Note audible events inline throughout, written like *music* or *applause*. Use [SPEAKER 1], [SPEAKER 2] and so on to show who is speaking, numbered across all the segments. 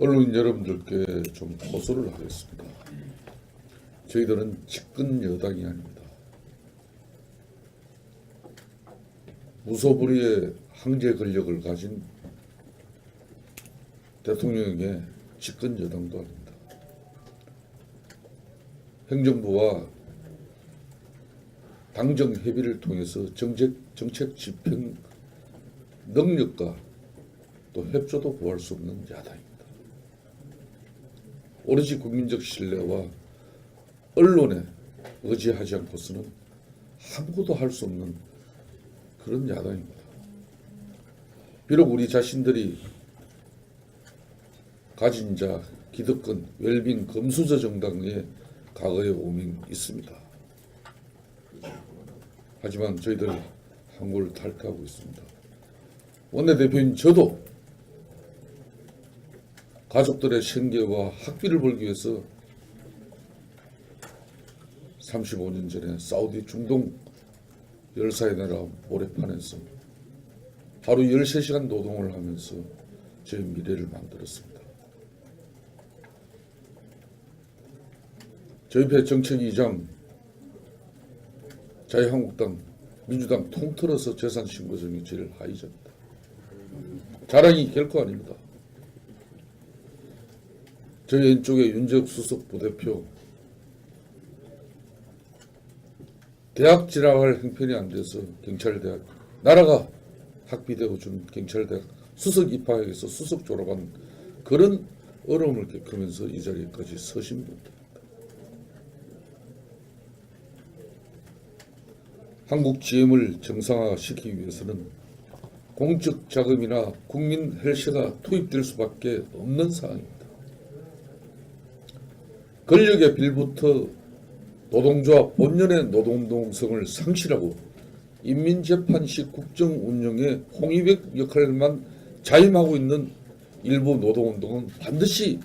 [SPEAKER 1] 언론인 여러분들께 좀 호소를 하겠습니다. 저희들은 집권 여당이 아닙니다. 무소불위의 황제 권력을 가진 대통령에게 집권 여당도 아닙니다. 행정부와 당정 협의를 통해서 정책, 정책 집행 능력과 또 협조도 구할 수 없는 야당입니다. 오로지 국민적 신뢰와 언론에 의지하지 않고서는 아무것도 할 수 없는 그런 야당입니다. 비록 우리 자신들이 가진 자, 기득권, 웰빙, 금수저 정당의 과거의 오명이 있습니다. 하지만 저희들 한골 탈퇴하고 있습니다. 원내대표인 저도 가족들의 생계와 학비를 벌기 위해서 35년 전에 사우디 중동 열사의 나라 모래판에서 하루 13시간 노동을 하면서 저의 미래를 만들었습니다. 저희 배 정책 이장 자유한국당, 민주당 통틀어서 재산 신고성이 제일 하위자입니다. 자랑이 결코 아닙니다. 저희 왼쪽에 윤재욱 수석 부대표 대학 진학할 형편이 안 돼서 경찰대학 나라가 학비되고 준 경찰대학 수석 입학해서 수석 졸업한 그런 어려움을 겪으면서 이 자리까지 서신 분들. 한국 GM을 정상화시키기 위해서는 공적 자금이나 국민 헬스가 투입될 수밖에 없는 상황입니다. 권력의 빌부터 노동조합 본연의 노동동성을 상실하고 인민재판식 국정 운영의 홍위백 역할만 자임하고 있는 일부 노동운동은 반드시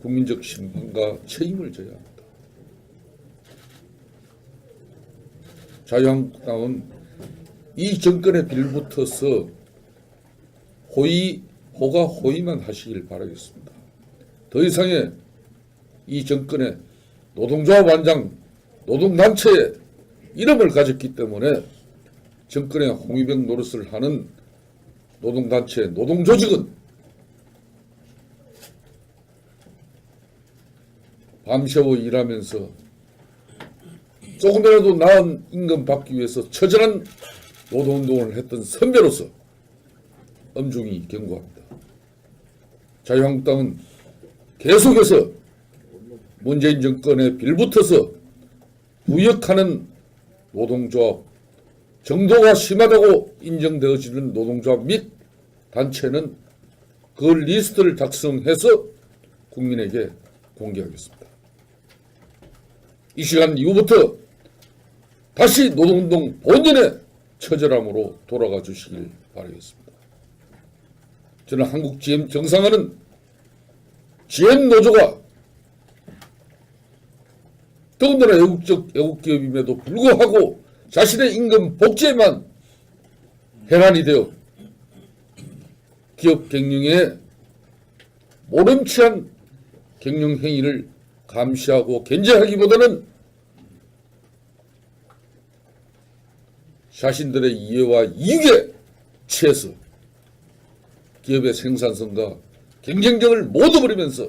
[SPEAKER 1] 국민적 심판과 책임을 져야 합니다. 자유한국당은 이 정권에 빌붙어서 호의, 호가 호의만 하시길 바라겠습니다. 더 이상의 이 정권의 노동조합 완장, 노동단체의 이름을 가졌기 때문에 정권의 홍위병 노릇을 하는 노동단체, 노동조직은 밤새워 일하면서 조금이라도 나은 임금 받기 위해서 처절한 노동운동을 했던 선배로서 엄중히 경고합니다. 자유한국당은 계속해서 문재인 정권에 빌붙어서 부역하는 노동조합, 정도가 심하다고 인정되어지는 노동조합 및 단체는 그 리스트를 작성해서 국민에게 공개하겠습니다. 이 시간 이후부터 다시 노동운동 본연의 처절함으로 돌아가 주시길 바라겠습니다. 저는 한국 GM 정상화는 GM 노조가 더군다나 애국적 애국 기업임에도 불구하고 자신의 임금 복제에만 해란이 되어 기업 경영에 모름치한 경영 행위를 감시하고 견제하기보다는 자신들의 이해와 이익에 취해서 기업의 생산성과 경쟁력을 못 얻어버리면서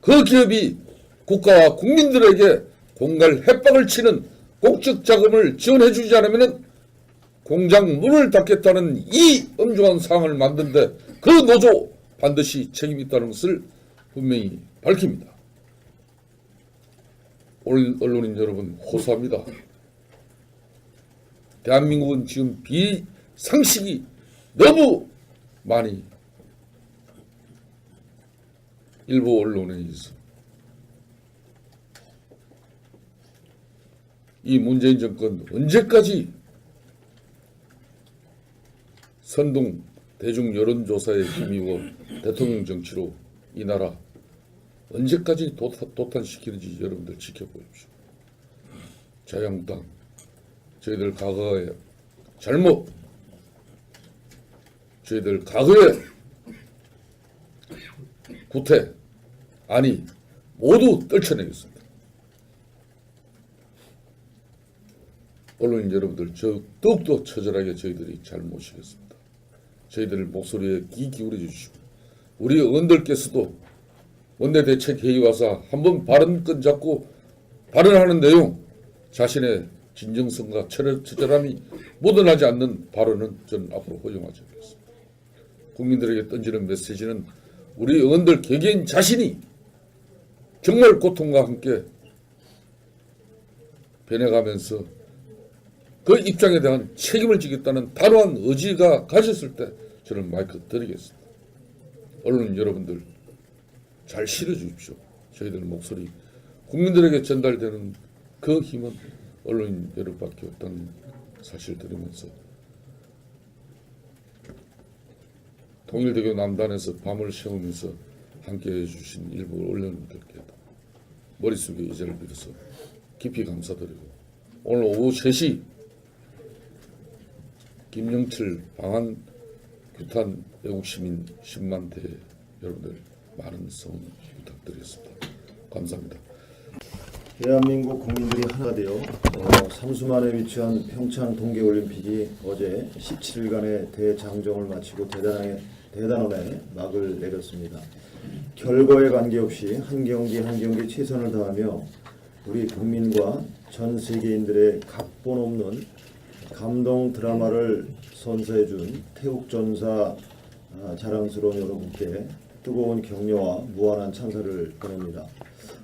[SPEAKER 1] 그 기업이 국가와 국민들에게 공갈 협박을 치는 공적 자금을 지원해 주지 않으면 공장 문을 닫겠다는 이 엄중한 상황을 만든데 그 노조 반드시 책임이 있다는 것을 분명히 밝힙니다. 언론인 여러분 호소합니다. 대한민국은 지금 비상식이 너무 많이 일부 언론에 있어. 이 문재인 정권 언제까지 선동 대중 여론조사에 힘입어 대통령 정치로 이 나라 언제까지 도탄, 도탄시키는지 여러분들 지켜보십시오. 자유한국당 저희들 과거의 잘못 저희들 과거에 구태, 아니 모두 떨쳐내겠습니다. 언론인 여러분들 저 더욱더 처절하게 저희들이 잘 모시겠습니다. 저희들 목소리에 귀 기울여 주시고 우리 의원들께서도 원내대책 회의 와서 한번 발언권 잡고 발언하는 내용 자신의 진정성과 처절- 처절함이 묻어나지 않는 발언은 저는 앞으로 허용하지 않겠습니다. 국민들에게 던지는 메시지는 우리 의원들 개개인 자신이 정말 고통과 함께 변해가면서 그 입장에 대한 책임을 지겠다는 단호한 의지가 가졌을 때 저는 마이크 드리겠습니다. 언론 여러분들 잘 실어 주십시오. 저희들 목소리 국민들에게 전달되는 그 힘은 언론인 여러분밖에 없다는 사실 드리면서 통일대교 남단에서 밤을 새우면서 함께해 주신 일부 언론인들께도 머릿속에 이제를 빌어서 깊이 감사드리고 오늘 오후 3시 김영철 방한 규탄 애국시민 10만 대 여러분들 많은 성원 부탁드리겠습니다. 감사합니다.
[SPEAKER 2] 대한민국 국민들이 하나 되어 어, 삼수만에 위치한 평창 동계올림픽이 어제 17일간의 대장정을 마치고 대단하게, 대단원에 막을 내렸습니다. 결과에 관계없이 한 경기 한 경기 최선을 다하며 우리 국민과 전 세계인들의 각본 없는 감동 드라마를 선사해준 태국전사 아, 자랑스러운 여러분께 뜨거운 격려와 무한한 찬사를 보냅니다.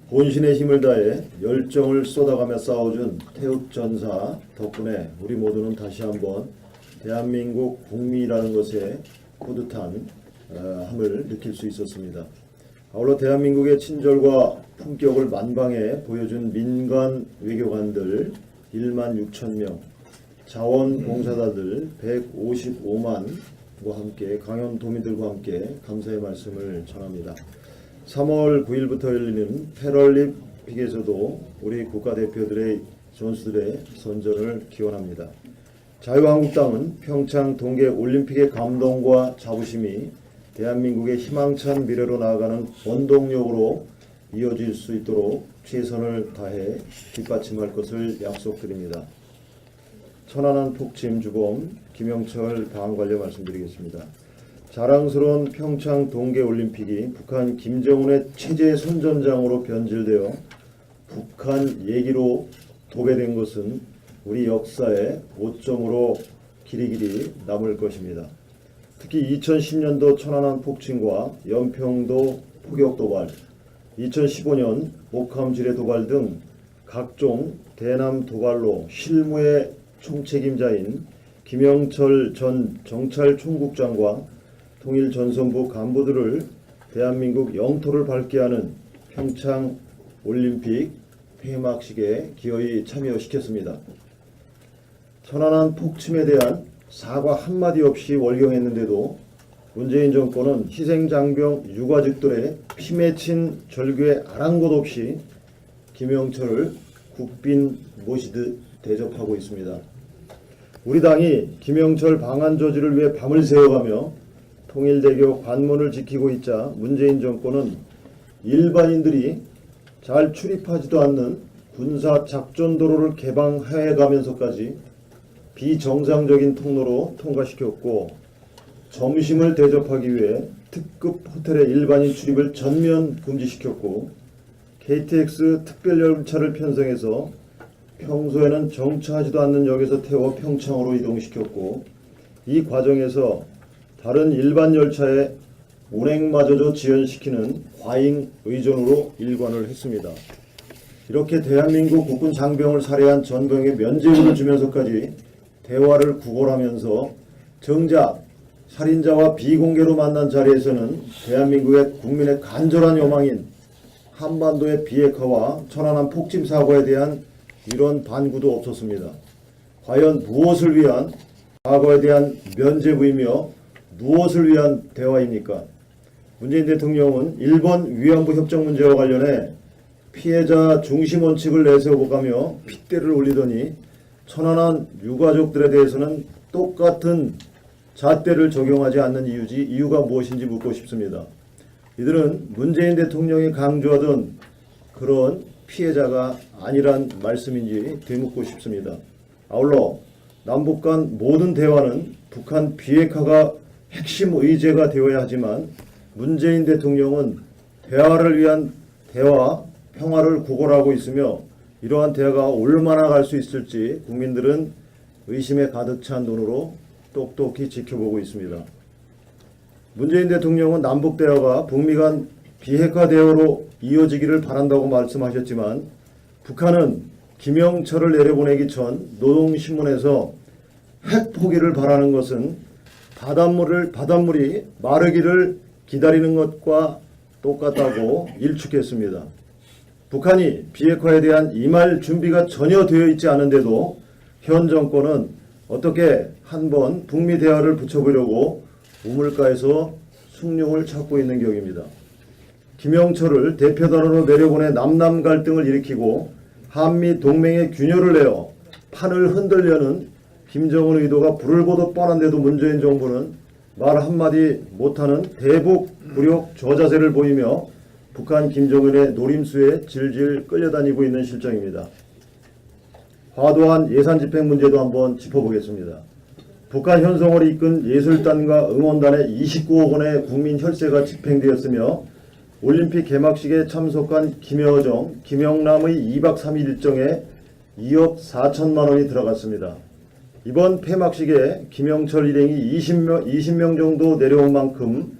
[SPEAKER 2] 본신의 힘을 다해 열정을 쏟아가며 싸워준 태극전사 덕분에 우리 모두는 다시 한번 대한민국 국민이라는 것에 뿌듯한 어, 함을 느낄 수 있었습니다. 아울러 대한민국의 친절과 품격을 만방에 보여준 민간 외교관들 1만 6천 명, 자원봉사자들 155만과 함께 강연 도민들과 함께 감사의 말씀을 전합니다. 3월 9일부터 열리는 패럴림픽에서도 우리 국가대표들의 선수들의 선전을 기원합니다. 자유한국당은 평창 동계 올림픽의 감동과 자부심이 대한민국의 희망찬 미래로 나아가는 원동력으로 이어질 수 있도록 최선을 다해 뒷받침할 것을 약속드립니다. 천안함 폭침 주범 김영철 방관련 말씀드리겠습니다. 자랑스러운 평창 동계올림픽이 북한 김정은의 체제 선전장으로 변질되어 북한 얘기로 도배된 것은 우리 역사의 오점으로 길이길이 남을 것입니다. 특히 2010년도 천안함 폭침과 연평도 포격 도발, 2015년 목함 지뢰 도발 등 각종 대남 도발로 실무의 총책임자인 김영철 전 정찰 총국장과 통일 전선부 간부들을 대한민국 영토를 밟게 하는 평창 올림픽 폐막식에 기어이 참여시켰습니다. 천안함 폭침에 대한 사과 한마디 없이 월경했는데도 문재인 정권은 희생장병 유가족들의 피 맺힌 절규에 아랑곳 없이 김영철을 국빈 모시듯 대접하고 있습니다. 우리 당이 김영철 방한 저지를 위해 밤을 새워가며 통일대교 관문을 지키고 있자 문재인 정권은 일반인들이 잘 출입하지도 않는 군사 작전 도로를 개방해 가면서까지 비정상적인 통로로 통과시켰고 점심을 대접하기 위해 특급 호텔의 일반인 출입을 전면 금지시켰고 KTX 특별 열차를 편성해서 평소에는 정차하지도 않는 역에서 태워 평창으로 이동시켰고 이 과정에서 다른 일반 열차의 운행마저도 지연시키는 과잉 의존으로 일관을 했습니다. 이렇게 대한민국 국군 장병을 살해한 전병에 면죄부를 주면서까지 대화를 구걸하면서 정작 살인자와 비공개로 만난 자리에서는 대한민국의 국민의 간절한 요망인 한반도의 비핵화와 천안함 폭침 사고에 대한 이런 반구도 없었습니다. 과연 무엇을 위한 과거에 대한 면죄부이며 무엇을 위한 대화입니까? 문재인 대통령은 일본 위안부 협정 문제와 관련해 피해자 중심 원칙을 내세워가며 핏대를 올리더니 천안한 유가족들에 대해서는 똑같은 잣대를 적용하지 않는 이유지 이유가 무엇인지 묻고 싶습니다. 이들은 문재인 대통령이 강조하던 그런 피해자가 아니란 말씀인지 되묻고 싶습니다. 아울러 남북 간 모든 대화는 북한 비핵화가 핵심 의제가 되어야 하지만 문재인 대통령은 대화를 위한 대화, 평화를 구걸하고 있으며 이러한 대화가 얼마나 갈 수 있을지 국민들은 의심에 가득 찬 눈으로 똑똑히 지켜보고 있습니다. 문재인 대통령은 남북 대화가 북미 간 비핵화 대화로 이어지기를 바란다고 말씀하셨지만 북한은 김영철을 내려보내기 전 노동신문에서 핵 포기를 바라는 것은 바닷물을 바닷물이 마르기를 기다리는 것과 똑같다고 *laughs* 일축했습니다. 북한이 비핵화에 대한 이말 준비가 전혀 되어 있지 않은데도 현 정권은 어떻게 한번 북미 대화를 붙여보려고 우물가에서 숭늉을 찾고 있는 격입니다. 김영철을 대표단으로 내려보내 남남 갈등을 일으키고 한미 동맹의 균열을 내어 판을 흔들려는 김정은 의도가 불을 보듯 뻔한데도 문재인 정부는 말 한마디 못하는 대북 굴욕 저자세를 보이며 북한 김정은의 노림수에 질질 끌려다니고 있는 실정입니다. 과도한 예산 집행 문제도 한번 짚어보겠습니다. 북한 현송을 이끈 예술단과 응원단의 29억 원의 국민 혈세가 집행되었으며 올림픽 개막식에 참석한 김여정, 김영남의 2박 3일 일정에 2억 4천만 원이 들어갔습니다. 이번 폐막식에 김영철 일행이 20명, 20명 정도 내려온 만큼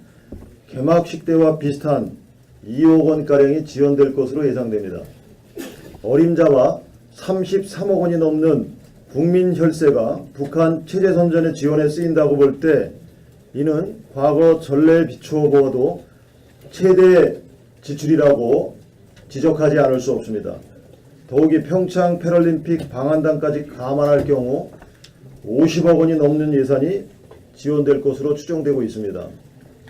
[SPEAKER 2] 개막식 때와 비슷한 2억 원가량이 지원될 것으로 예상됩니다. 어림잡아 33억 원이 넘는 국민 혈세가 북한 체제 선전의 지원에 쓰인다고 볼 때 이는 과거 전례에 비추어 보아도 최대 지출이라고 지적하지 않을 수 없습니다. 더욱이 평창 패럴림픽 방한단까지 감안할 경우 50억 원이 넘는 예산이 지원될 것으로 추정되고 있습니다.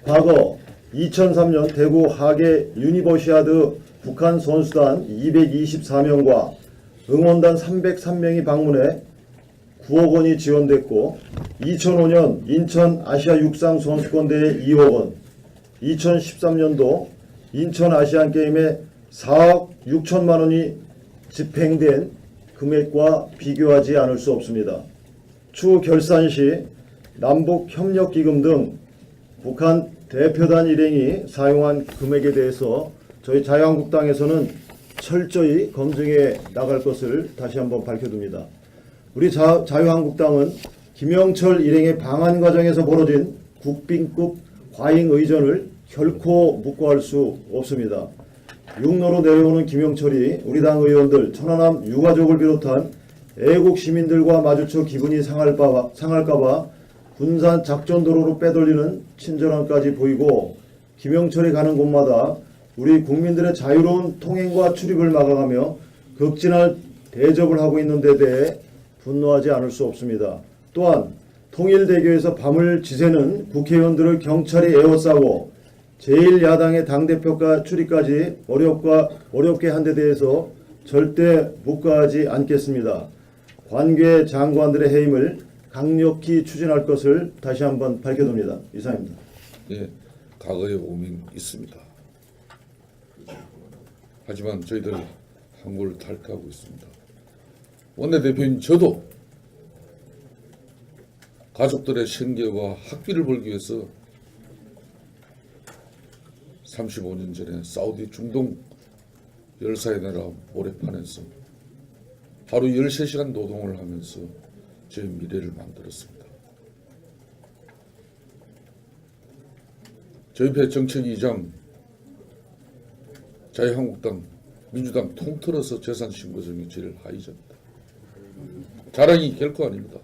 [SPEAKER 2] 과거 2003년 대구 하계 유니버시아드 북한 선수단 224명과 응원단 303명이 방문해 9억 원이 지원됐고 2005년 인천 아시아 육상 선수권대회 2억 원, 2013년도 인천 아시안 게임에 4억 6천만 원이 집행된 금액과 비교하지 않을 수 없습니다. 추후 결산 시 남북 협력 기금 등 북한 대표단 일행이 사용한 금액에 대해서 저희 자유한국당에서는 철저히 검증해 나갈 것을 다시 한번 밝혀둡니다. 우리 자, 자유한국당은 김영철 일행의 방한 과정에서 벌어진 국빈급 과잉 의전을 결코 묵고할 수 없습니다. 육로로 내려오는 김영철이 우리 당 의원들 천안함 유가족을 비롯한 애국 시민들과 마주쳐 기분이 상할까, 상할까봐 군산 작전도로로 빼돌리는 친절함까지 보이고 김영철이 가는 곳마다 우리 국민들의 자유로운 통행과 출입을 막아가며 극진할 대접을 하고 있는 데 대해 분노하지 않을 수 없습니다. 또한 통일대교에서 밤을 지새는 국회의원들을 경찰이 에워싸고 제1야당의 당대표가 출입까지 어렵과, 어렵게 한 데 대해서 절대 묵과하지 않겠습니다. 관계 장관들의 해임을 강력히 추진할 것을 다시 한번 밝혀둡니다. 이상입니다.
[SPEAKER 1] 예, 과거에 오민 있습니다. 하지만 저희들 항구를 탈퇴하고 있습니다. 원내대표인 저도 가족들의 생계와 학비를 벌기 위해서 35년 전에 사우디 중동 열사의 나라 모래판에서 하루 13시간 노동을 하면서 저희 미래를 만들었습니다. 저희회 정책위장 자유한국당 민주당 통틀어서 재산 신고정이 제일 하위자입니다. 자랑이 결코 아닙니다.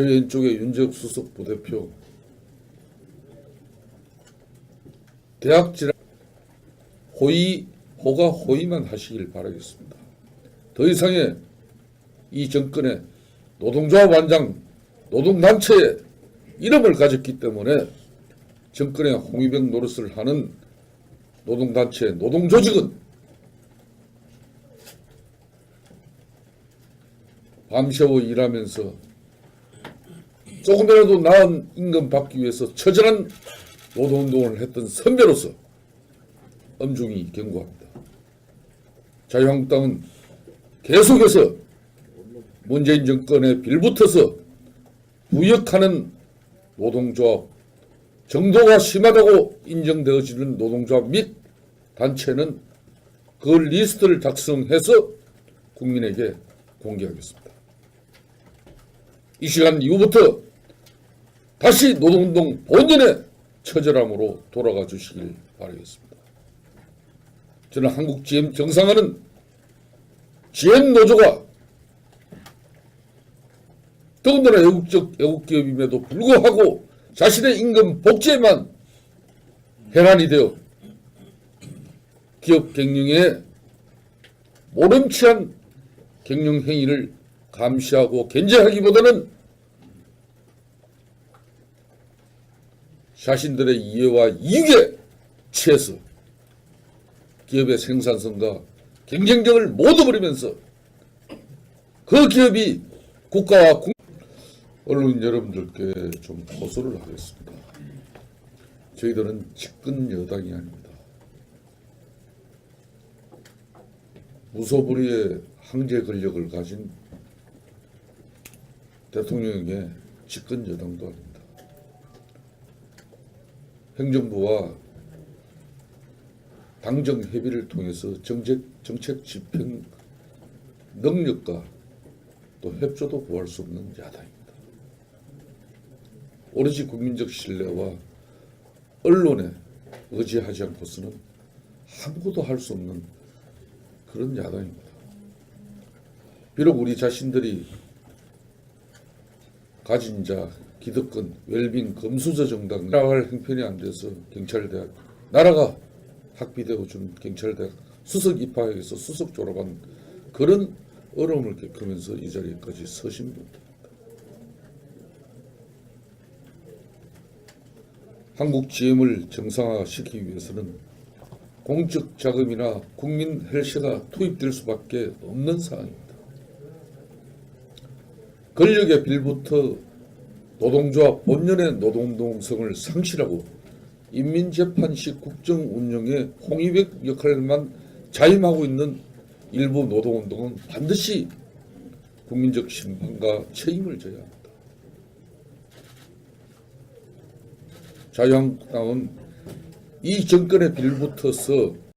[SPEAKER 1] 저희 왼쪽에 윤재욱 수석 부대표 대학 진학 호의 호가 호의만 하시길 바라겠습니다. 더 이상의 이 정권의 노동조합 완장 노동단체의 이름을 가졌기 때문에 정권의 홍위병 노릇을 하는 노동단체 노동조직은 밤새워 일하면서 조금이라도 나은 임금 받기 위해서 처절한 노동운동을 했던 선배로서 엄중히 경고합니다. 자유한국당은 계속해서 문재인 정권에 빌붙어서 부역하는 노동조합, 정도가 심하다고 인정되어지는 노동조합 및 단체는 그 리스트를 작성해서 국민에게 공개하겠습니다. 이 시간 이후부터 다시 노동운동 본연의 처절함으로 돌아가 주시길 바라겠습니다. 저는 한국 GM 정상화는 GM 노조가 더군다나 애국적 애국기업임에도 불구하고 자신의 임금 복제에만 해란이 되어 기업 경영에 모름치한 경영 행위를 감시하고 견제하기보다는 자신들의 이해와 이익에 취해서 기업의 생산성과 경쟁력을 못 얻어버리면서 그 기업이 국가와 국... 언론 여러분들께 좀 호소를 하겠습니다. 저희들은 집권 여당이 아닙니다. 무소불위의 황제 권력을 가진 대통령에게 집권 여당도 아닙니다. 행정부와 당정 협의를 통해서 정책, 정책 집행 능력과 또 협조도 구할 수 없는 야당입니다. 오로지 국민적 신뢰와 언론에 의지하지 않고서는 아무것도 할 수 없는 그런 야당입니다. 비록 우리 자신들이 가진 자, 기득권, 웰빙, 금수저 정당 나갈 형편이 안 돼서 경찰대학 나라가 학비되어 준 경찰대학 수석 입학해서 수석 졸업한 그런 어려움을 겪으면서 이 자리까지 서신 분입니다. 한국 GM을 정상화시키기 위해서는 공적 자금이나 국민 헬스가 투입될 수밖에 없는 상황입니다. 권력의 빌부터 노동조합 본연의 노동동성을 상실하고 인민재판식 국정 운영의 홍위백 역할만 자임하고 있는 일부 노동운동은 반드시 국민적 심판과 책임을 져야 합니다. 자유한국당은 이 정권에 빌붙어서